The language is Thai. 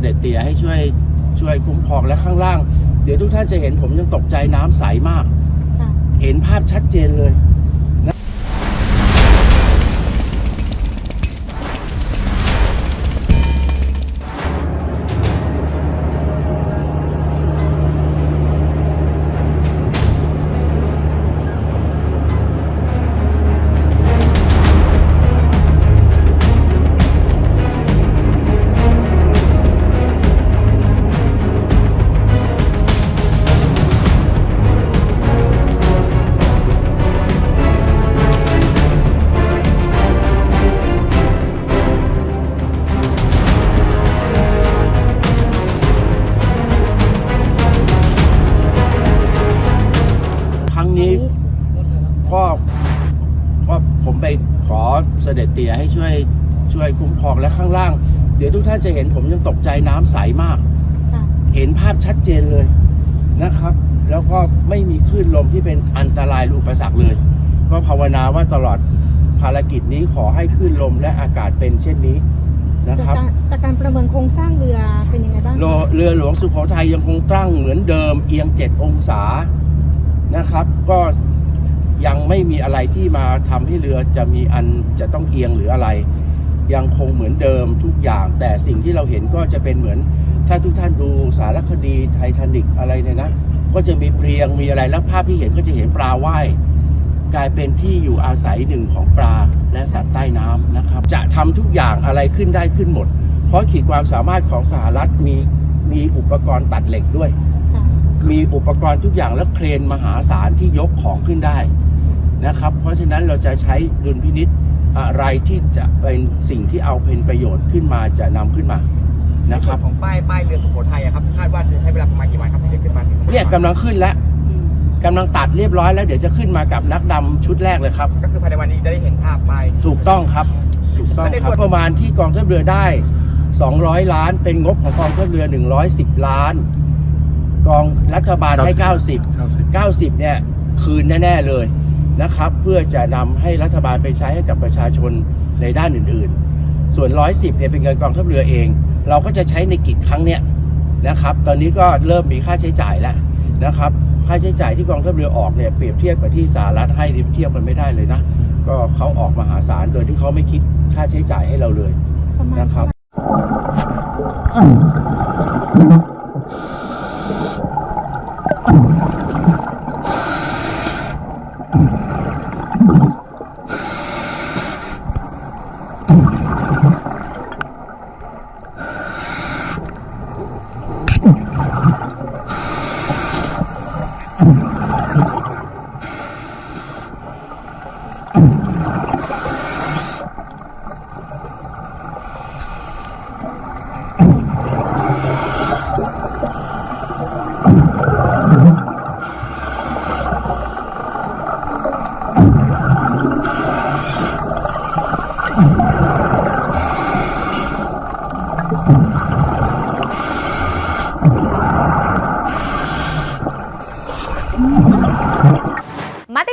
เสด็จเตี่ยให้ช่วยช่วยคุ้มครองและข้างล่าง เดี๋ยวทุกท่านจะเห็นผมยังตกใจน้ำใสมากค่ะเห็นภาพชัดเจนเลย ก็ก็ผมไปขอเสด็จเตี่ยให้ช่วยช่วยคุ้มครองและข้างล่าง เดี๋ยวทุกท่านจะเห็นผมยังตกใจน้ำใสมาก ค่ะเห็นภาพชัดเจนเลยนะครับ แล้วก็ไม่มีคลื่นลมที่เป็นอันตรายหรืออุปสรรคเลย ก็ภาวนาว่าตลอดภารกิจนี้ขอให้คลื่นลมและอากาศเป็นเช่นนี้นะจากครับ การจากการประเมินโครงสร้างเรือเป็นยังไงบ้างคะโลเรือหลวงสุโขทัยยังคงตั้งเหมือนเดิมเอียง 7 องศานะครับ ก็ ยังไม่มีอะไรที่มาทำให้เรือจะมีอันจะต้องเอียงหรืออะไร ยังคงเหมือนเดิมทุกอย่าง แต่สิ่งที่เราเห็นก็จะเป็นเหมือน ถ้าทุกท่านดูสารคดีไททานิกอะไรเนี่ยนะ ก็จะมีเพลียงมีอะไรแล้วภาพที่เห็นก็จะเห็นปลาว่ายกลายเป็นที่อยู่อาศัยหนึ่งของปลาและสัตว์ใต้น้ำนะครับ จะทำทุกอย่างอะไรขึ้นได้ขึ้นหมด เพราะขีดความสามารถของสหรัฐมีมีอุปกรณ์ตัดเหล็กด้วยค่ะมีอุปกรณ์ทุกอย่างและเครนมหาศาลที่ยกของขึ้นได้ นะครับ เพราะฉะนั้นเราจะใช้ดุลพินิษอะไรที่จะเป็นสิ่งที่เอาเป็นประโยชน์ขึ้นมาจะนำขึ้นมานะคส่รัวบนของป้ายป้ายเรือสุโขทัยอะครับคาดว่าจะใช้เวลาประมาณกี่วันครับถึงจะขึ้นมาถึงเนี่ยกำลังขึ้นแล้วกำลังตัดเรียบร้อยแล้วเดี๋ยวจะขึ้นมากับนักดำชุดแรกเลยครับ ก็คือภายในวันนี้จะได้เห็นภาพป้ายถูกต้องครับ ถูกต้องแล้วในคส่รับวนประมาณที่กองทัพเรือได้ 200 ล้าน เป็นงบของกองทัพเรือ 110 ล้าน กองรัฐบาลให้ 90 90 เนี่ยคืนแน่ๆเลย นะครับ เพื่อจะนำให้รัฐบาลไปใช้ให้กับประชาชนในด้านอื่นๆ ส่วน 110เนี่ยเป็นเงินกองทัพเรือเอง เราก็จะใช้ในกิจครั้งเนี้ยนะครับ ตอนนี้ก็เริ่มมีค่าใช้จ่ายแล้วนะครับ ค่าใช้จ่ายที่กองทัพเรือออกเนี่ยเปรียบเทียบกับที่สหรัฐให้เทียบกันไม่ได้เลยนะ ก็เขาออกมหาศาลโดยที่เขาไม่คิดค่าใช้จ่ายให้เราเลยประมาณนะครับ มติ